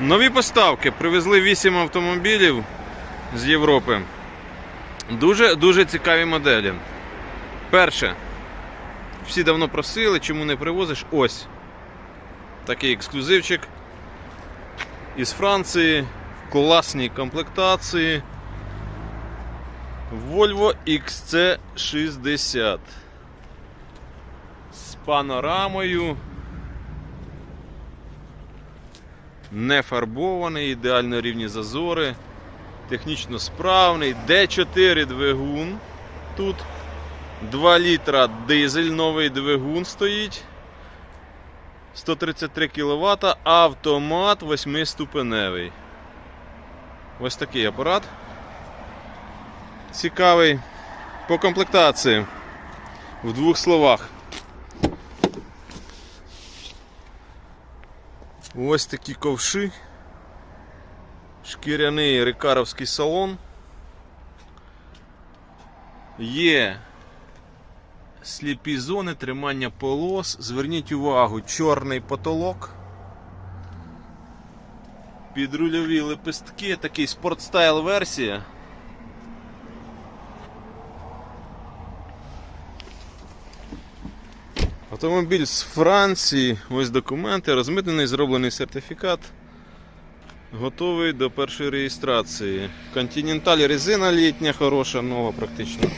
Нові поставки. Привезли 8 автомобілів з Європи. Дуже дуже цікаві моделі. Перше. Всі давно просили, чому не привозиш? Ось. Такий ексклюзивчик. Із Франції. В класній комплектації. Volvo XC60. З панорамою. Не фарбований, ідеально рівні зазори. Технічно справний. D4 двигун. Тут 2 літра дизель, новий двигун стоїть. 133 кВт, автомат 8-ступеневий. Ось такий апарат. Цікавий. По комплектації. В двох словах. Ось такі ковши. Шкіряний рикаровський салон. Є сліпі зони, тримання полос. Зверніть увагу, чорний потолок. Підрульові лепестки, такий спортстайл версія. Автомобіль з Франції, ось документи, розмитнений, зроблений сертифікат. Готовий до першої реєстрації. Континенталь резина літня, хороша, нова практично.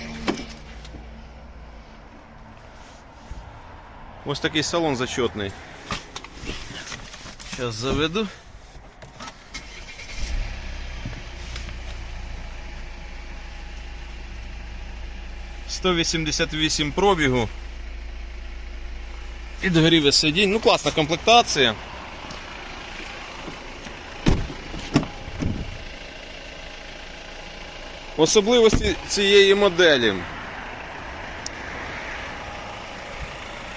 Ось такий салон зачетний. Зараз заведу. Сто вісімдесят вісім пробігу. Підгріви сидінь. Ну класна комплектація. Особливості цієї моделі.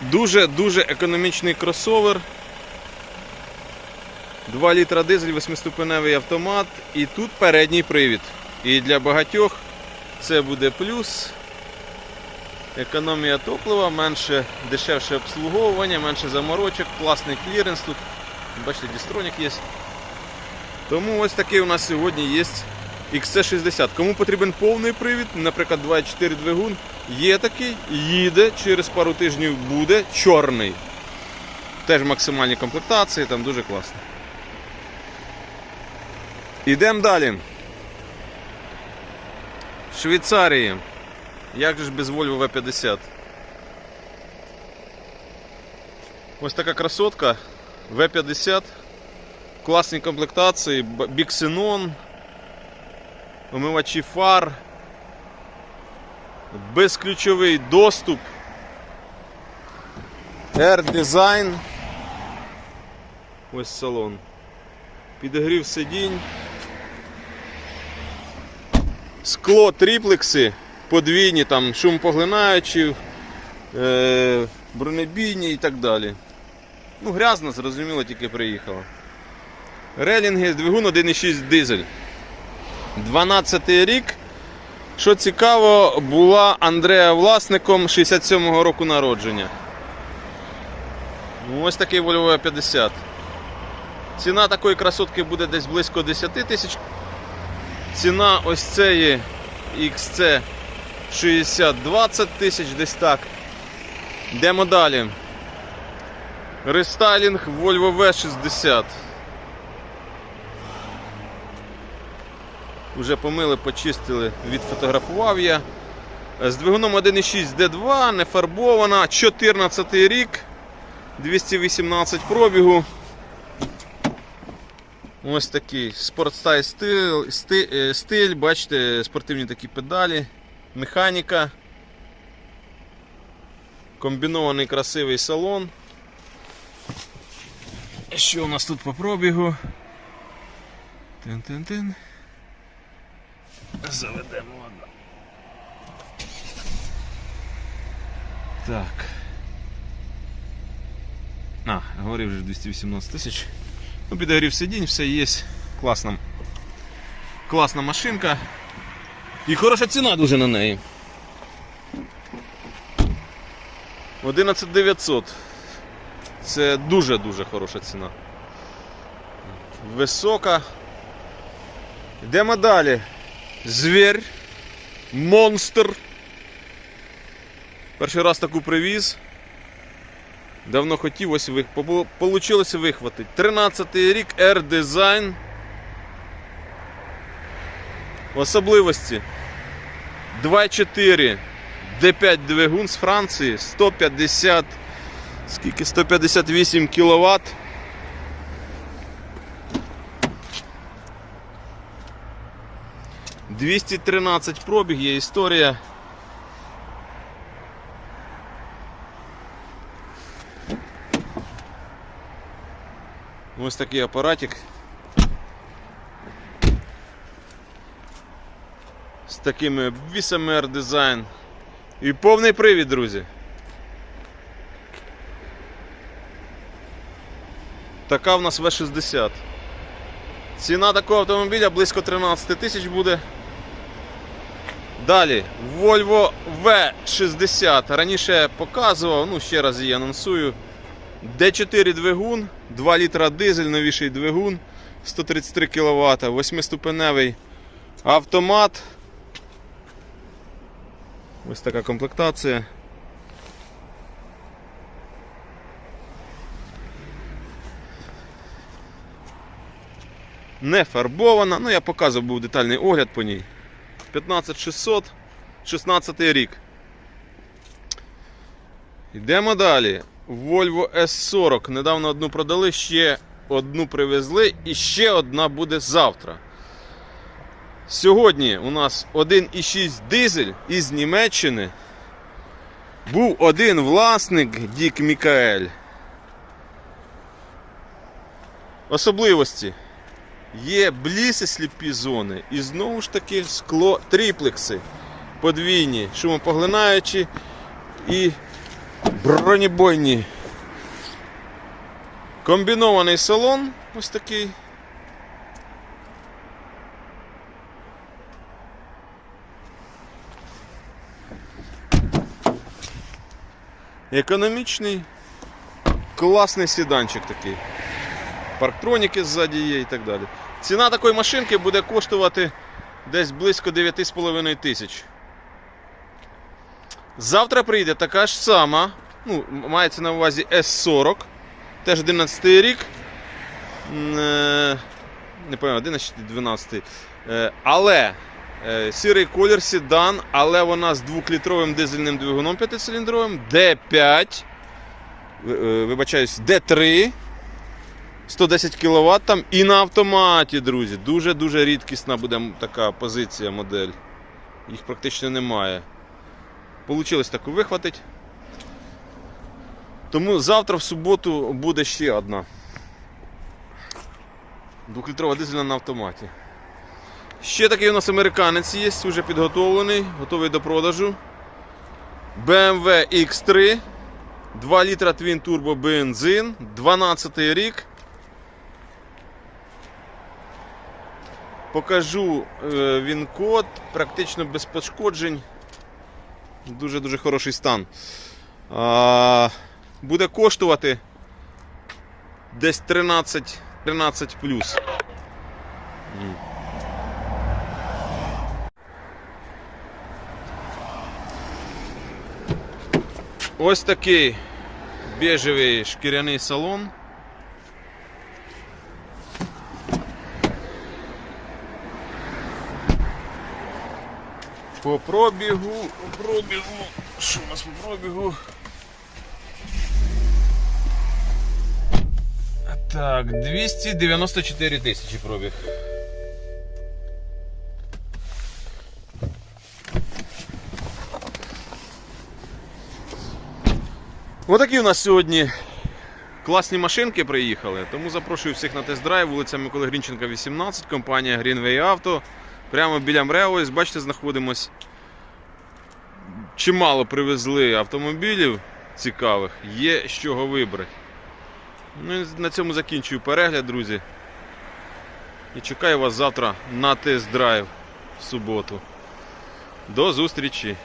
Дуже-дуже економічний кросовер. 2 літра дизель, 8-ступеневий автомат і тут передній привід. І для багатьох це буде плюс. Економія топлива, менше дешевше обслуговування, менше заморочок, класний кліренс тут. Бачите, дістронік є. Тому ось такий у нас сьогодні є XC60. Кому потрібен повний привід, наприклад, 2.4 двигун, є такий, їде, через пару тижнів буде чорний. Теж максимальні комплектації, там дуже класно. Ідемо далі. Швейцарії. Як же ж без Volvo V50? Ось така красотка V50. Класні комплектації, біксенон, омивачі фар, безключовий доступ, R-Design. Ось салон. Підігрів сидінь. Скло триплекси, подвійні, там шумопоглинаючі, е, бронебійні і так далі. Ну, грязно, зрозуміло, тільки приїхала. Релінги, двигун 1,6 дизель. 12 рік. Що цікаво, була Андреа власником 67-го року народження. Ну, Ось такий Volvo 50. Ціна такої красотки буде десь близько 10 тисяч. Ціна ось цієї XC 60-20 тисяч десь так. Йдемо далі. Рестайлінг Volvo V60. Уже помили, почистили, відфотографував я. З двигуном 1.6 D2, не фарбована, 14 рік, 218 пробігу. Ось такий спортстайл стиль, стиль, е, стиль, бачите, спортивні такі педалі, механіка. Комбінований красивий салон. Що у нас тут по пробігу? Тин-тин-тин. Заведемо ладно. Так. А, говорив вже 218 тисяч. Ну, підогрів сидінь, все є. Класна. Класна машинка. І хороша ціна дуже на неї. 11900. Це дуже-дуже хороша ціна. висока. Йдемо далі. Звір, монстр. Перший раз таку привіз. Давно хотів, ось ви... Получилося вихватити. 13 рік R-Design. Особливості 2.4 D5 двигун з Франції 150 скільки 158 кВт. Двісті тринадцять пробіг є історія. Ось такий апаратик. Такими обвісами R-Design. І повний привід, друзі. Така в нас В60. Ціна такого автомобіля близько 13 тисяч буде. Далі, Volvo V60. Раніше я показував, ну ще раз її анонсую. D4 двигун, 2 літра дизель, новіший двигун, 133 кВт, 8-ступеневий автомат. Ось така комплектація. Не фарбована, ну я показував був детальний огляд по ній. 15600, 16 рік. Йдемо далі. Volvo S40. Недавно одну продали, ще одну привезли і ще одна буде завтра. Сьогодні у нас 1,6 дизель із Німеччини. Був один власник Дік Мікаель. Особливості. Є бліси сліпі зони і знову ж таки скло триплекси подвійні, шумопоглинаючі і бронебойні. Комбінований салон ось такий. Економічний, класний сіданчик такий. Парктроніки ззаді є і так далі. Ціна такої машинки буде коштувати десь близько 9,5 тисяч. Завтра прийде така ж сама, ну, мається на увазі S40, теж 11 рік. Е, Не пам'ятаю, 11 чи 12. Е, Але сірий колір седан, але вона з 2-літровим дизельним двигуном 5-циліндровим, D5, е, вибачаюсь, D3. 110 кВт там і на автоматі, друзі. Дуже-дуже рідкісна буде така позиція модель. Їх практично немає. Получилось таку вихватить. Тому завтра в суботу буде ще одна. Двохлітрова дизельна на автоматі. Ще такий у нас американець є, вже підготовлений, готовий до продажу. BMW X3. 2 літра Twin Turbo бензин, 12 рік. Покажу е, він код, практично без пошкоджень. Дуже-дуже хороший стан. Буде коштувати десь 13, 13 плюс. Ось такий бежевий шкіряний салон. По пробігу, по пробігу. Що у нас по пробігу? Так, 294 тисячі пробіг. Отакі у нас сьогодні класні машинки приїхали, тому запрошую всіх на тест-драйв, вулиця Миколи Грінченка, 18, компанія Greenway Auto. Прямо біля МРЕО, бачите, знаходимось. Чимало привезли автомобілів цікавих, є з чого вибрати. Ну на цьому закінчую перегляд, друзі. І чекаю вас завтра на тест-драйв в суботу. До зустрічі!